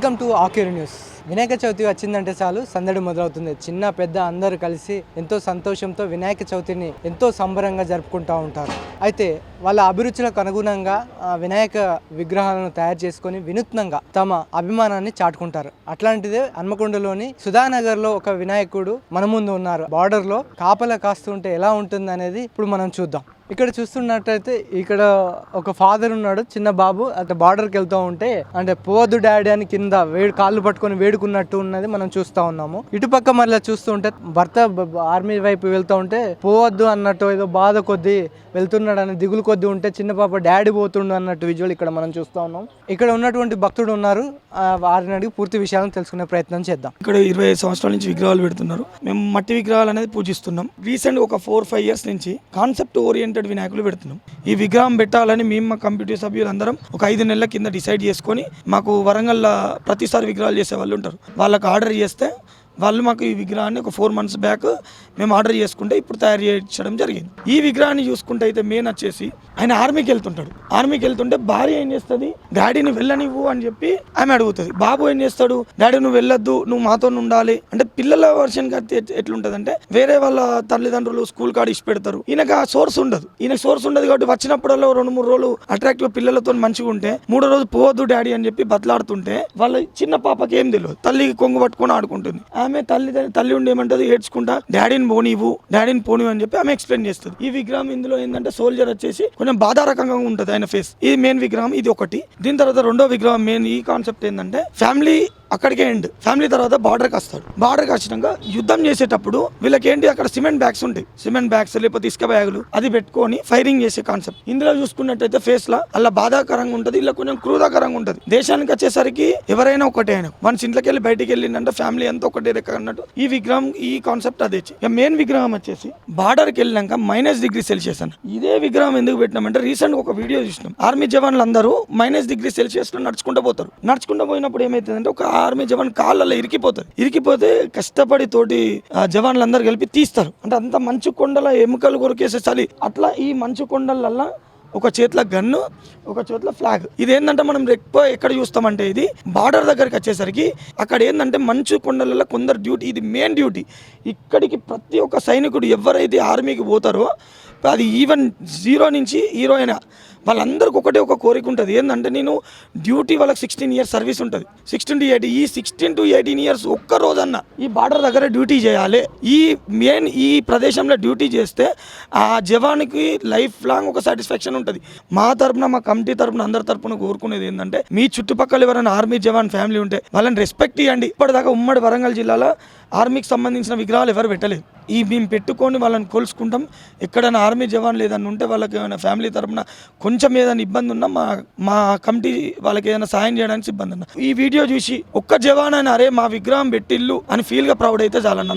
Welcome to accure news. Vinayaka Chavithi వచ్చిందంటే చాలు సందడి మొదలవుతుంది. చిన్న పెద్ద అందరూ కలిసి ఎంతో సంతోషంతో వినాయక చవితిని ఎంతో సంబరంగా జరుపుకుంటూ ఉంటారు. అయితే వాళ్ళ అభిరుచులకు అనుగుణంగా ఆ వినాయక విగ్రహాలను తయారు చేసుకొని వినూత్నంగా తమ అభిమానాన్ని చాటుకుంటారు. అట్లాంటిదే హన్మకొండలోని సుధానగర్లో ఒక వినాయకుడు మన ముందు ఉన్నారు. బార్డర్లో కాపలా కాస్తుంటే ఎలా ఉంటుంది అనేది ఇప్పుడు మనం చూద్దాం. ఇక్కడ చూస్తున్నట్టయితే ఇక్కడ ఒక ఫాదర్ ఉన్నాడు చిన్న బాబు. అంటే బార్డర్కి వెళ్తూ ఉంటే అంటే పోవద్దు డాడీ అని కింద వేడి కాళ్ళు పట్టుకొని వేడుకున్నట్టు ఉన్నది మనం చూస్తూ ఉన్నాము. ఇటుపక్క మరలా చూస్తుంటే భర్త ఆర్మీ వైపు వెళ్తూ ఉంటే పోవద్దు అన్నట్టు ఏదో బాధ కొద్దీ వెళ్తున్నాడు అని దిగులు కొద్దీ ఉంటే చిన్న పాప డాడీ పోతుండు అన్నట్టు విజువల్ ఇక్కడ మనం చూస్తూ ఉన్నాం. ఇక్కడ ఉన్నటువంటి భక్తుడు ఉన్నారు. వారిని అడిగి పూర్తి విషయాలను తెలుసుకునే ప్రయత్నం చేద్దాం. ఇక్కడ ఇరవై ఐదు సంవత్సరాల నుంచి విగ్రహాలు పెడుతున్నారు. మేము మట్టి విగ్రహాలు అనేది పూజిస్తున్నాం. రీసెంట్ ఒక ఫోర్ ఫైవ్ ఇయర్స్ నుంచి కాన్సెప్ట్ ఓరియంటెడ్ వినాయకులు పెడుతున్నాం. ఈ విగ్రహం పెట్టాలని మేము మా కమిటీ సభ్యులందరం ఒక ఐదు నెలల కింద డిసైడ్ చేసుకొని మాకు వరంగల్లో ప్రతిసారి విగ్రహాలు చేసే వాళ్ళు ఉంటారు. వాళ్ళకి ఆర్డర్ చేస్తే వాళ్ళు మాకు ఈ విగ్రహాన్ని ఒక ఫోర్ మంత్స్ బ్యాక్ మేము ఆర్డర్ చేసుకుంటే ఇప్పుడు తయారు చేయించడం జరిగింది. ఈ విగ్రహాన్ని చూసుకుంటే అయితే మెయిన్ వచ్చేసి ఆయన ఆర్మీకి వెళ్తుంటాడు. ఆర్మీకి వెళ్తుంటే భార్య ఏం చేస్తుంది? డాడీని వెళ్ళనివ్వు అని చెప్పి ఆమె అడుగుతుంది. బాబు ఏం చేస్తాడు? డాడీ నువ్వు వెళ్ళొద్దు నువ్వు మాతో ఉండాలి. అంటే పిల్లల వర్షన్ ఎట్లుంటది అంటే వేరే వాళ్ళ తల్లిదండ్రులు స్కూల్ కాడ ఇచ్చి పెడతారు. ఈయనకు ఆ సోర్స్ ఉండదు. ఈయన సోర్స్ ఉండదు కాబట్టి వచ్చినప్పుడల్లా రెండు మూడు రోజులు అట్రాక్టివ్ పిల్లలతో మంచిగా ఉంటే మూడో రోజు పోవద్దు డాడీ అని చెప్పి బతలాడుతుంటే వాళ్ళ చిన్న పాపకి ఏం తెలియదు తల్లి కొంగు పట్టుకొని ఆడుకుంటుంది. ఆమె తల్లి తల్లి ఉండి ఏమంటది? ఏడ్చుకుంటా డాడీని పోనీవు డాడీని పోనివు అని చెప్పి ఆమె ఎక్స్ప్లెయిన్ చేస్తుంది. ఈ విగ్రహం ఇందులో ఏంటంటే సోల్జర్ వచ్చేసి కొంచెం బాధారకంగా ఉంటుంది ఆయన ఫేస్ ఇది మెయిన్ విగ్రహం ఇది ఒకటి. దీని తర్వాత రెండో విగ్రహం మెయిన్ ఈ కాన్సెప్ట్ ఏంటంటే ఫ్యామిలీ అక్కడికే ఎండ్ ఫ్యామిలీ తర్వాత బార్డర్కి వస్తాడు బార్డర్కి వచ్చినాక యుద్ధం చేసేటప్పుడు వీళ్ళకి ఏంటి అక్కడ సిమెంట్ బ్యాగ్స్ ఉంటాయి. సిమెంట్ బ్యాగ్స్ లేకపోతే ఇసుక బ్యాగులు అది పెట్టుకొని ఫైరింగ్ చేసే కాన్సెప్ట్ ఇందులో చూసుకున్నట్టయితే ఫేస్ లా అలా బాధాకరంగా ఉంటుంది ఇలా కొంచెం క్రూదాకరంగా ఉంటుంది. దేశానికి వచ్చేసరికి ఎవరైనా ఒకటే ఆయన వన్స్ ఇంట్లోకి వెళ్ళి బయటికి వెళ్ళిందంటే ఫ్యామిలీ అంతా ఒకటే రెక్క అన్నట్టు ఈ విగ్రహం ఈ కాన్సెప్ట్ అదే ఇక మెయిన్ విగ్రహం వచ్చేసి బార్డర్కి వెళ్ళినాక మైనస్ డిగ్రీ సెల్సియస్ అని ఇదే విగ్రహం ఎందుకు పెట్టినామంటే రీసెంట్ ఒక వీడియో చూసినాం. ఆర్మీ జవాన్లు అందరూ మైనస్ డిగ్రీ సెల్సియస్లో నడుచుకుంటూ పోతారు. నడుచుకుంటూ పోయినప్పుడు ఏమైతుందంటే ఒక ఆర్మీ జవాన్ కాళ్ళలో ఇరికిపోతుంది ఇరికిపోతే కష్టపడి తోటి ఆ కలిపి తీస్తారు. అంటే అంత మంచు కొండల ఎముకలు కొరికేసే చలి. అట్లా ఈ మంచు కొండలల్లో ఒక చేతిలో గన్ను ఒక చేతిలో ఫ్లాగ్. ఇది ఏంటంటే మనం ఎక్కువ ఎక్కడ చూస్తామంటే ఇది బార్డర్ దగ్గరికి వచ్చేసరికి అక్కడ ఏంటంటే మంచు కొండలలో కొందరు డ్యూటీ ఇది మెయిన్ డ్యూటీ. ఇక్కడికి ప్రతి ఒక్క సైనికుడు ఎవరైతే ఆర్మీకి పోతారో అది ఈవెన్ జీరో నుంచి హీరో అయినా వాళ్ళందరికీ ఒకటే ఒక కోరిక ఉంటుంది. ఏంటంటే నేను డ్యూటీ వాళ్ళకి సిక్స్టీన్ ఇయర్స్ సర్వీస్ ఉంటుంది. సిక్స్టీన్ టు ఎయిటీ ఈ సిక్స్టీన్ టు ఎయిటీన్ ఇయర్స్ ఒక్క రోజన్న ఈ బార్డర్ దగ్గర డ్యూటీ చేయాలి. ఈ మెయిన్ ఈ ప్రదేశంలో డ్యూటీ చేస్తే ఆ జవాన్కి లైఫ్ లాంగ్ ఒక సాటిస్ఫాక్షన్ ఉంటుంది. మా తరపున మా కమిటీ తరపున అందరి తరపున కోరుకునేది ఏంటంటే మీ చుట్టుపక్కల ఎవరైనా ఆర్మీ జవాన్ ఫ్యామిలీ ఉంటే వాళ్ళని రెస్పెక్ట్ ఇవ్వండి ఇప్పటిదాకా ఉమ్మడి వరంగల్ జిల్లాలో ఆర్మీకి సంబంధించిన విగ్రహాలు ఎవరు పెట్టలేదు. ఈ మేము పెట్టుకొని వాళ్ళని కోల్చుకుంటాం ఎక్కడైనా ఆర్మీ జవాన్ లేదని ఉంటే వాళ్ళకి ఏమైనా ఫ్యామిలీ తరపున కొంచెం ఏదైనా ఇబ్బంది ఉన్నా మా మా కమిటీ వాళ్ళకి ఏదైనా సాయం చేయడానికి ఇబ్బంది ఉన్నా. ఈ వీడియో చూసి ఒక్క జవాన్ అయినా అరే మా విగ్రహం పెట్టిల్లు అని ఫీల్గా ప్రౌడ్ అయితే చాలన్న